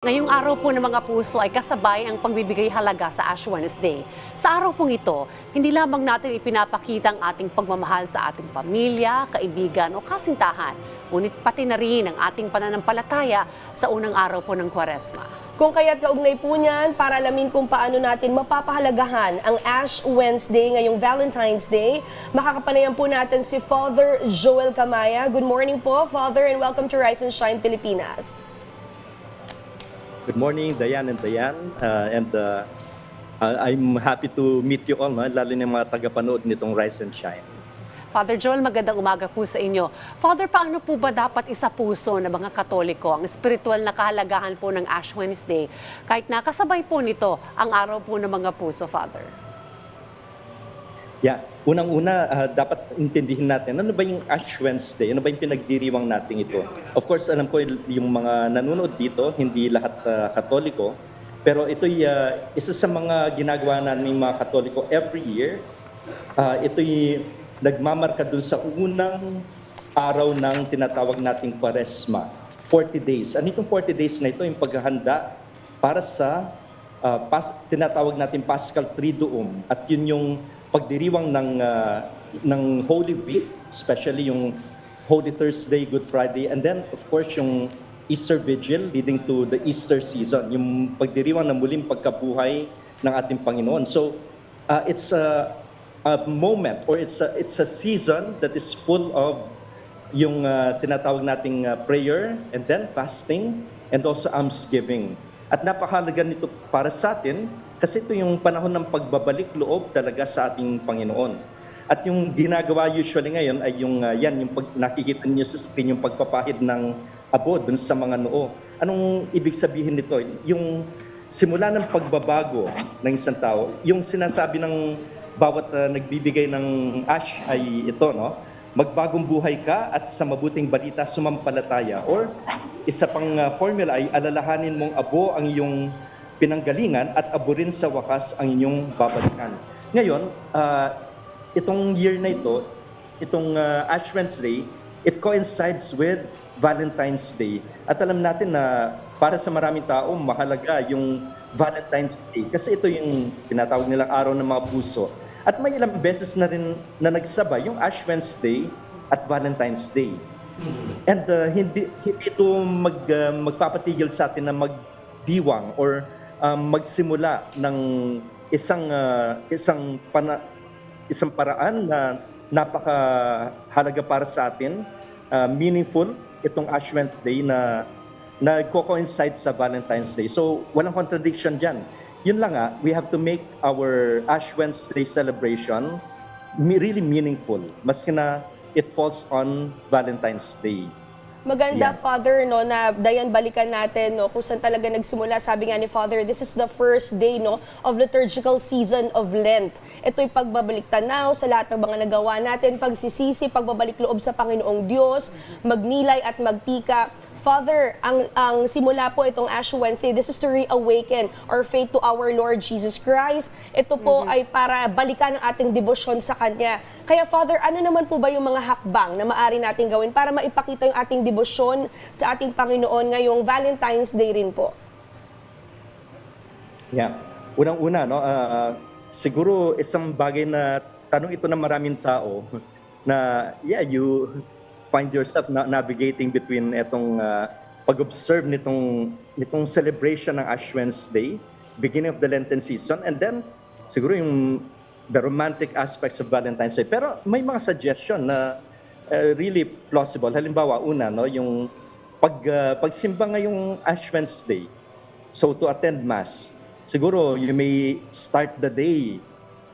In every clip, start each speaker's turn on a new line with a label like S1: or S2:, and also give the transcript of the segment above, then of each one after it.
S1: Ngayong araw po ng mga puso ay kasabay ang pagbibigay halaga sa Ash Wednesday. Sa araw pong ito, hindi lamang natin ipinapakita ang ating pagmamahal sa ating pamilya, kaibigan o kasintahan, ngunit pati na rin ang ating pananampalataya sa unang araw po ng Kwaresma.
S2: Kung kaya't kaugnay po niyan, para alamin kung paano natin mapapahalagahan ang Ash Wednesday ngayong Valentine's Day, makakapanayan po natin si Father Joel Kamaya. Good morning po, Father, and welcome to Rise and Shine Pilipinas.
S3: Good morning, Dayan and Dayan. Uh, and uh, uh, I'm happy to meet you all, no? lalo na yung mga tagapanood nitong Rise and Shine.
S1: Father Joel, magandang umaga po sa inyo. Father, paano po ba dapat isa puso ng mga Katoliko ang spiritual na kahalagahan po ng Ash Wednesday kahit nakasabay po nito ang araw po ng mga puso, Father?
S3: Yeah, unang-una, uh, dapat intindihin natin, ano ba yung Ash Wednesday? Ano ba yung pinagdiriwang natin ito? Of course, alam ko yung mga nanonood dito, hindi lahat uh, Katoliko, pero ito'y uh, isa sa mga ginagawa namin mga Katoliko every year. Uh, ito'y nagmamarka dun sa unang araw ng tinatawag nating Kwaresma, 40 days. Ano itong 40 days na ito? Yung paghahanda para sa uh, pas, tinatawag natin Paschal Triduum at yun yung pagdiriwang ng uh, ng Holy Week, especially yung Holy Thursday, Good Friday, and then of course yung Easter Vigil leading to the Easter season, yung pagdiriwang ng muling pagkabuhay ng ating Panginoon. So uh, it's a, a moment or it's a, it's a season that is full of yung uh, tinatawag nating uh, prayer and then fasting and also almsgiving. At napakahalaga nito para sa atin kasi ito yung panahon ng pagbabalik loob talaga sa ating Panginoon. At yung ginagawa usually ngayon ay yung uh, yan, yung pag, nakikita niyo sa screen, yung pagpapahid ng abo dun sa mga noo. Anong ibig sabihin nito? Yung simula ng pagbabago ng isang tao, yung sinasabi ng bawat uh, nagbibigay ng ash ay ito, no? Magbagong buhay ka at sa mabuting balita sumampalataya. Or isa pang uh, formula ay alalahanin mong abo ang iyong pinanggalingan at abo rin sa wakas ang inyong babalikan. Ngayon, uh, itong year na ito, itong uh, Ash Wednesday, it coincides with Valentine's Day. At alam natin na para sa maraming tao, mahalaga yung Valentine's Day. Kasi ito yung tinatawag nilang araw ng mga puso. At may ilang beses na rin na nagsabay yung Ash Wednesday at Valentine's Day. And uh, hindi, hindi ito mag, uh, magpapatigil sa atin na magdiwang or um, magsimula ng isang uh, isang pana, isang paraan na napakahalaga para sa atin, uh, meaningful itong Ash Wednesday na nagko-coincide sa Valentine's Day. So, walang contradiction diyan. Yun lang ah, we have to make our Ash Wednesday celebration really meaningful. Maski na it falls on Valentine's Day.
S2: Maganda,
S3: Yeah.
S2: Father, no, na dayan balikan natin, no, kung saan talaga nagsimula. Sabi nga ni Father, this is the first day, no, of liturgical season of Lent. Ito'y pagbabalik tanaw sa lahat ng mga nagawa natin, pagsisisi, pagbabalik loob sa Panginoong Diyos, magnilay at magtika. Father, ang, ang simula po itong Ash Wednesday, this is to reawaken our faith to our Lord Jesus Christ. Ito po ay para balikan ang ating debosyon sa Kanya. Kaya Father, ano naman po ba yung mga hakbang na maaari natin gawin para maipakita yung ating debosyon sa ating Panginoon ngayong Valentine's Day rin po?
S3: Yeah. Unang-una, no, ah, siguro isang bagay na tanong ito ng maraming tao na yeah, you find yourself na navigating between etong ah, pag-observe nitong nitong celebration ng Ash Wednesday, beginning of the Lenten season and then siguro yung the romantic aspects of Valentine's Day. Pero may mga suggestion na uh, really plausible. Halimbawa, una, no, yung pag uh, pagsimba ngayong Ash Wednesday. So to attend mass, siguro you may start the day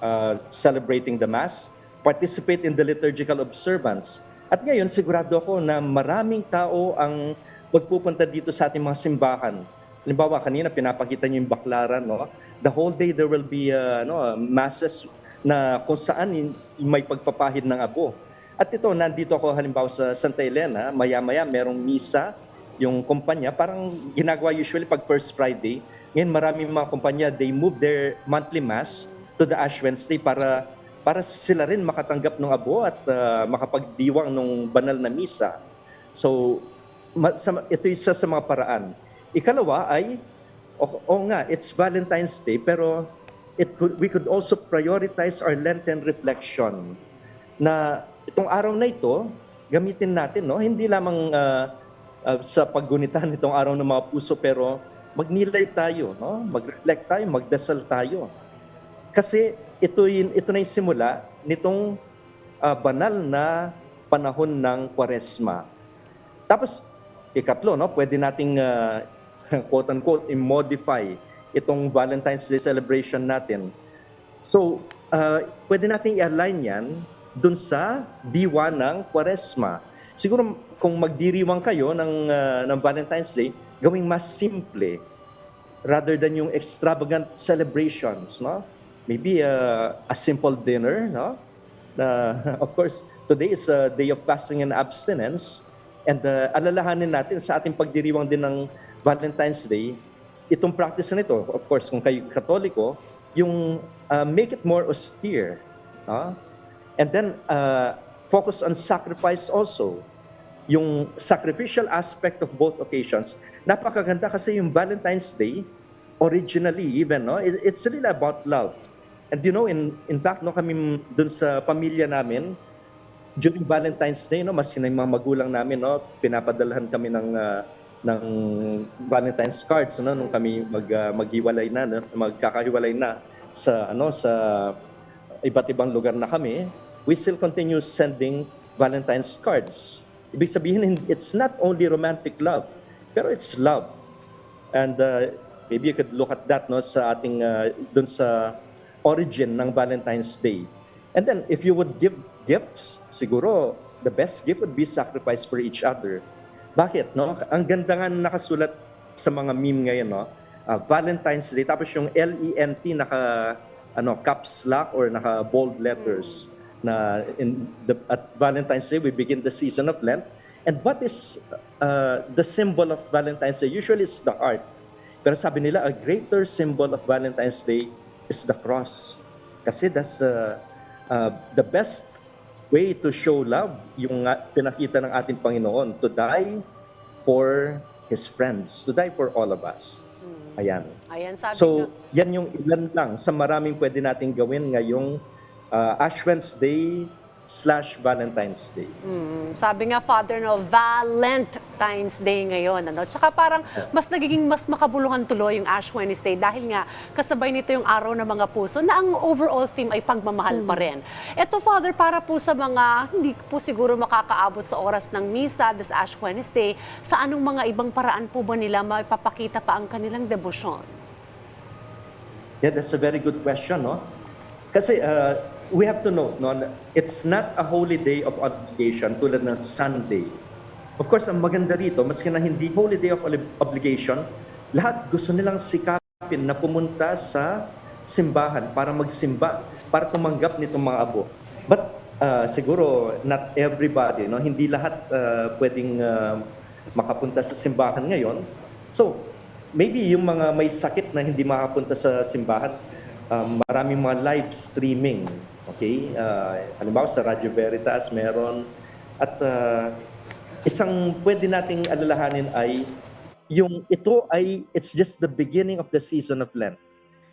S3: uh, celebrating the mass, participate in the liturgical observance. At ngayon, sigurado ako na maraming tao ang magpupunta dito sa ating mga simbahan. Halimbawa, kanina pinapakita niyo yung baklaran, no? The whole day there will be uh, no, masses na kung saan may pagpapahid ng abo. At ito, nandito ako halimbawa sa Santa Elena, maya-maya merong misa, yung kumpanya, parang ginagawa usually pag First Friday. Ngayon maraming mga kumpanya, they move their monthly mass to the Ash Wednesday para para sila rin makatanggap ng abo at uh, makapagdiwang ng banal na misa. So, ito isa sa mga paraan. Ikalawa ay, o, o nga, it's Valentine's Day, pero it could, we could also prioritize our Lenten reflection na itong araw na ito, gamitin natin, no? hindi lamang ah, ah, sa paggunitan itong araw ng mga puso, pero magnilay tayo, no? mag-reflect tayo, magdasal tayo. Kasi ito, ito na yung simula nitong ah, banal na panahon ng kwaresma. Tapos, ikatlo, no, pwede nating ah, quote-unquote i-modify itong Valentine's Day celebration natin. So, ah, pwede nating i-align yan dun sa diwa ng kwaresma. Siguro kung magdiriwang kayo ng, ah, ng Valentine's Day, gawing mas simple rather than yung extravagant celebrations, no? Maybe uh, a simple dinner, no? Na, of course, today is a day of fasting and abstinence. And uh, alalahanin natin sa ating pagdiriwang din ng Valentine's Day, itong practice na ito, of course, kung kayo katoliko, yung uh, make it more austere. No? And then, uh, focus on sacrifice also yung sacrificial aspect of both occasions, napakaganda kasi yung Valentine's Day, originally even, no, it- it's really about love. And you know, in, in fact, no, kami dun sa pamilya namin, during Valentine's Day, no, na yung mga magulang namin, no, pinapadalahan kami ng, ah, ng Valentine's cards, no, nung kami mag, ah, maghiwalay na, no, magkakahiwalay na sa, ano, sa iba't ibang lugar na kami, we still continue sending Valentine's cards. Ibig sabihin, hin- it's not only romantic love, pero it's love. And uh, maybe you could look at that no, sa ating, uh, dun sa origin ng Valentine's Day. And then, if you would give gifts, siguro, the best gift would be sacrifice for each other. Bakit? No? Ang ganda nga nakasulat sa mga meme ngayon, no? Ah, Valentine's Day, tapos yung L-E-N-T naka ano, caps lock or naka bold letters na in the, at Valentine's Day we begin the season of Lent. And what is uh, the symbol of Valentine's Day? Usually it's the heart. Pero sabi nila, a greater symbol of Valentine's Day is the cross. Kasi that's the, uh, the best way to show love, yung pinakita ng ating Panginoon, to die for His friends, to die for all of us. Ayan.
S1: Ayan, sabi
S3: So, yan yung ilan lang sa maraming pwede nating gawin ngayong uh, Ash Wednesday slash Valentine's Day.
S1: Mm, sabi nga, Father, no, Valentine's Day ngayon. Ano? Tsaka parang mas nagiging mas makabuluhan tuloy yung Ash Wednesday dahil nga kasabay nito yung araw ng mga puso na ang overall theme ay pagmamahal pa rin. Ito, Father, para po sa mga hindi po siguro makakaabot sa oras ng misa this Ash Wednesday, sa anong mga ibang paraan po ba nila maipapakita pa ang kanilang debosyon?
S3: Yeah, that's a very good question, no? Kasi uh, we have to note, no, it's not a holy day of obligation tulad ng Sunday. Of course, ang maganda rito, maski na hindi holy day of obli- obligation, lahat gusto nilang sikapin na pumunta sa simbahan para magsimba, para tumanggap nitong mga abo. But uh, siguro not everybody, no, hindi lahat uh, pwedeng uh, makapunta sa simbahan ngayon. So, maybe yung mga may sakit na hindi makapunta sa simbahan, um, maraming mga live streaming. Okay? Uh, halimbawa sa Radyo Veritas meron. At uh, isang pwede nating alalahanin ay yung ito ay it's just the beginning of the season of Lent.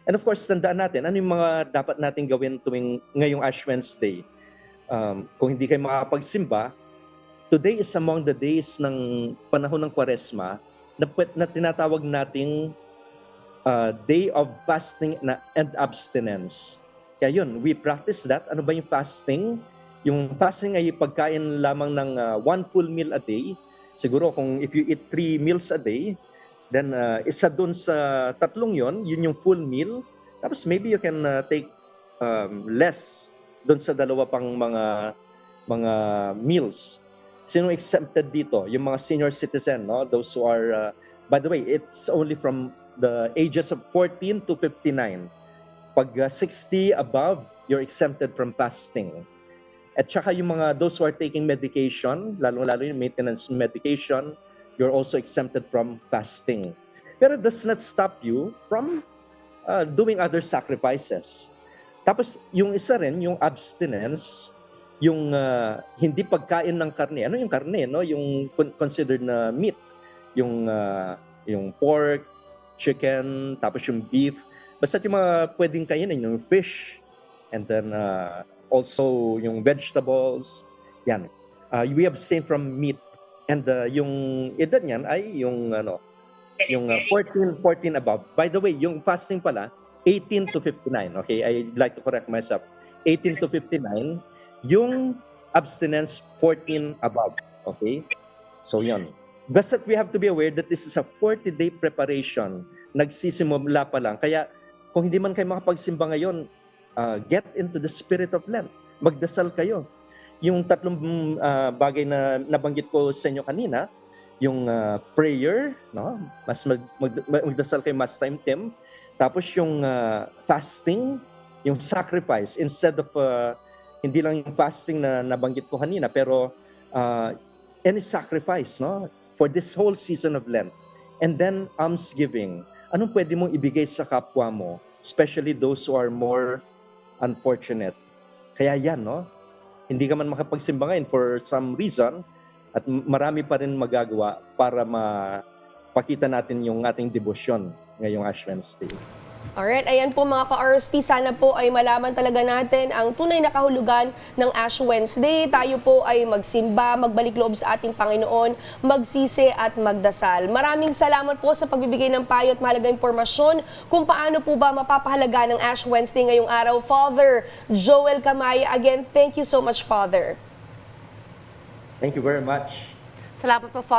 S3: And of course, tandaan natin, ano yung mga dapat nating gawin tuwing ngayong Ash Wednesday? Um, kung hindi kayo makakapagsimba, today is among the days ng panahon ng Kwaresma na, na tinatawag nating uh, day of fasting and abstinence. Kaya yun, we practice that. Ano ba yung fasting? Yung fasting ay pagkain lamang ng uh, one full meal a day. Siguro kung if you eat three meals a day, then uh, isa dun sa tatlong yon, yun yung full meal. Tapos maybe you can uh, take um, less dun sa dalawa pang mga mga meals. Sino exempted dito? Yung mga senior citizen, no? Those who are uh, by the way, it's only from the ages of 14 to 59. Pag uh, 60 above, you're exempted from fasting. At saka yung mga those who are taking medication, lalo-lalo yung maintenance medication, you're also exempted from fasting. Pero does not stop you from uh, doing other sacrifices. Tapos yung isa rin, yung abstinence, yung uh, hindi pagkain ng karne. Ano yung karne, no? Yung con- considered na meat, yung uh, yung pork, chicken, tapos yung beef. Basta yung mga pwedeng kainin, yung fish, and then uh, also yung vegetables. Yan. Uh, we abstain from meat. And uh, yung edad niyan ay yung ano, yung uh, 14 14 above. By the way, yung fasting pala 18 to 59. Okay, I'd like to correct myself. 18 to 59, yung abstinence 14 above. Okay? So yun. Basta we have to be aware that this is a 40-day preparation. Nagsisimula pa lang. Kaya kung hindi man kayo makapagsimba ngayon, uh, get into the spirit of Lent. Magdasal kayo. Yung tatlong uh, bagay na nabanggit ko sa inyo kanina, yung uh, prayer, no? Mas mag, mag, magdasal kayo mas time tim. Tapos yung uh, fasting, yung sacrifice instead of uh, hindi lang yung fasting na nabanggit ko kanina pero uh, any sacrifice no for this whole season of Lent. And then almsgiving. Anong pwede mong ibigay sa kapwa mo, especially those who are more unfortunate. Kaya yan, no? Hindi ka man makapagsimba ngayon for some reason at marami pa rin magagawa para mapakita natin yung ating debosyon ngayong Ash Wednesday.
S2: Alright, ayan po mga ka-RSP, sana po ay malaman talaga natin ang tunay na kahulugan ng Ash Wednesday. Tayo po ay magsimba, magbalik loob sa ating Panginoon, magsisi at magdasal. Maraming salamat po sa pagbibigay ng payo at mahalagang impormasyon kung paano po ba mapapahalaga ng Ash Wednesday ngayong araw. Father Joel Kamaya, again, thank you so much, Father.
S3: Thank you very much.
S1: Salamat po, Father.